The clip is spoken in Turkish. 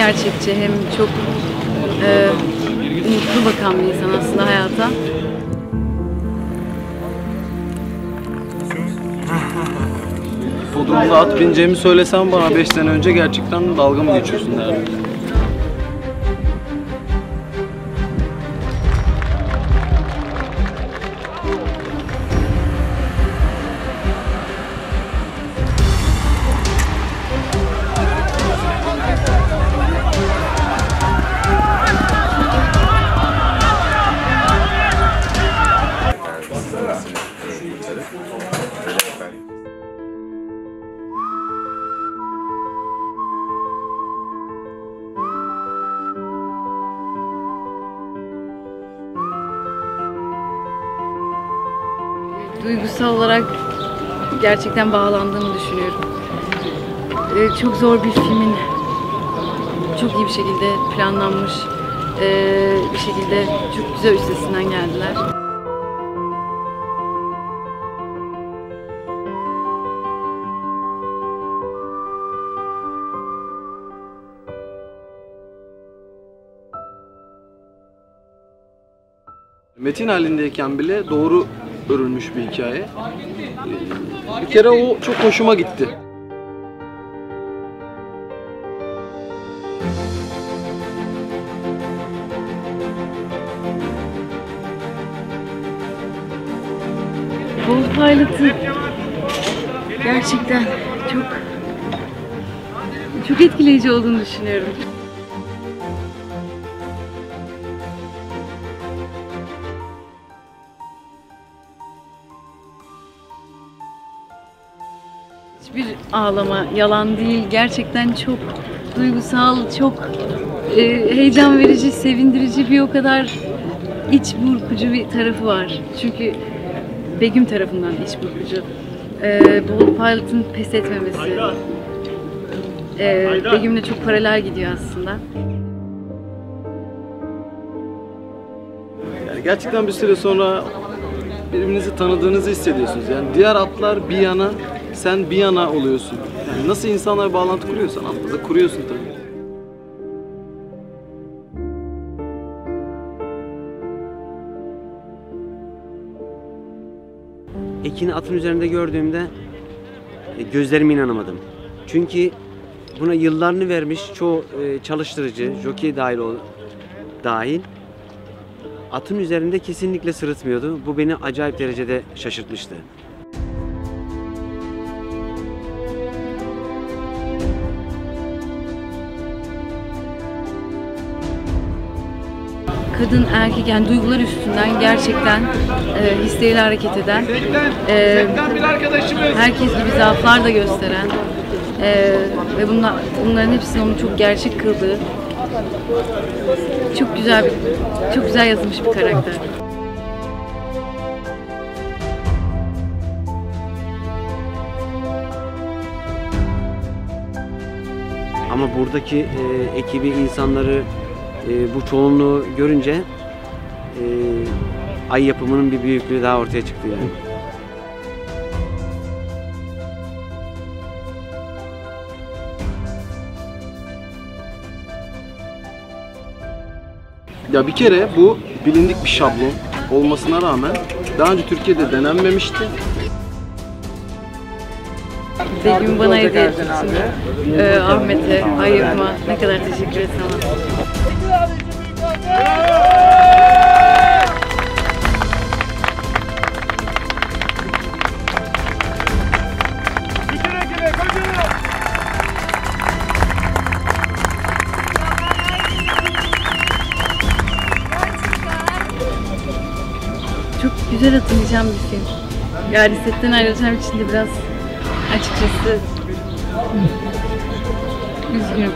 gerçekçi hem çok e, umutlu bakan bir insan aslında hayata. Bodrum'da at bineceğimi söylesem bana 5 sene önce gerçekten dalga mı geçiyorsun derdim. Duygusal olarak gerçekten bağlandığımı düşünüyorum. E, çok zor bir filmin çok iyi bir şekilde planlanmış e, bir şekilde çok güzel üstesinden geldiler. Metin halindeyken bile doğru örülmüş bir hikaye. Ee, Bir kere o çok hoşuma gitti. Bolt Pilot'ın gerçekten çok çok etkileyici olduğunu düşünüyorum. Hiçbir ağlama yalan değil. Gerçekten çok duygusal, çok e, heyecan verici, sevindirici bir o kadar iç burkucu bir tarafı var. Çünkü Begüm tarafından iç burkucu. E, Bolt Pilot'ın pes etmemesi. E, Begüm'le çok paralel gidiyor aslında. Yani gerçekten bir süre sonra birbirinizi tanıdığınızı hissediyorsunuz. Yani diğer atlar bir yana, sen bir yana oluyorsun. Yani nasıl insanlara bağlantı kuruyorsan atla da kuruyorsun tabii. Ekin'i atın üzerinde gördüğümde e, gözlerime inanamadım. Çünkü buna yıllarını vermiş çoğu e, çalıştırıcı, jockey dahil ol, dahil atın üzerinde kesinlikle sırıtmıyordu. Bu beni acayip derecede şaşırtmıştı. Kadın erkek yani duygular üstünden gerçekten e, hisleriyle hareket eden e, herkes gibi zaaflar da gösteren e, ve bunlar, bunların hepsinin onu çok gerçek kıldığı çok güzel bir çok güzel yazılmış bir karakter. Ama buradaki e, ekibi, insanları, e, bu çoğunluğu görünce e, ay yapımının bir büyüklüğü daha ortaya çıktı yani. Ya bir kere bu bilindik bir şablon olmasına rağmen daha önce Türkiye'de denenmemişti. Begüm bana hediye ettiği için e, Ahmet'e, Ayyıp'ıma ne kadar teşekkür etsem. Çok güzel hatırlayacağım bir film. Yani setten ayrılacağım için de biraz açıkçası üzgünüm.